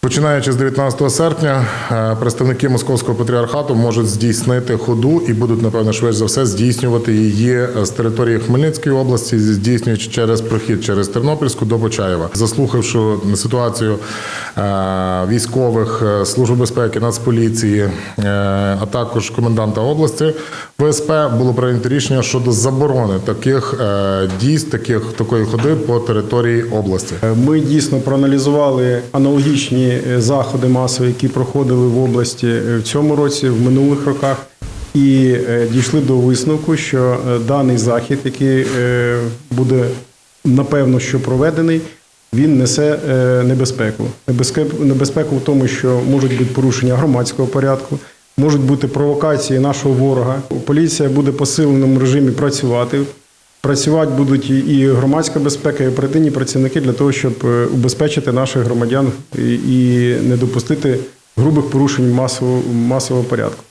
Починаючи з 19 серпня, е, представники московського патріархату можуть здійснити ходу і будуть, напевно, швидше за все здійснювати її е, з території Хмельницької області, здійснюючи через прохід через Тернопільську до Почаєва. Заслухавши ситуацію е, військових, Служби безпеки, Нацполіції, а також коменданта області ВСП, було прийнято рішення щодо заборони таких дій, таких такої ходи по території області. Ми дійсно проаналізували аналогічні е, заходи масові, які проходили в області е, в цьому році, в минулих роках, і е, дійшли до висновку, що даний захід, який буде напевно що проведений, він несе небезпеку. Небезпеку в тому, що можуть бути порушення громадського порядку. Можуть бути провокації нашого ворога. Поліція буде посиленому режимі працювати. Працювати будуть і- громадська безпека, і оперативні працівники для того, щоб е, убезпечити наших громадян і не допустити грубих порушень масового, масового порядку.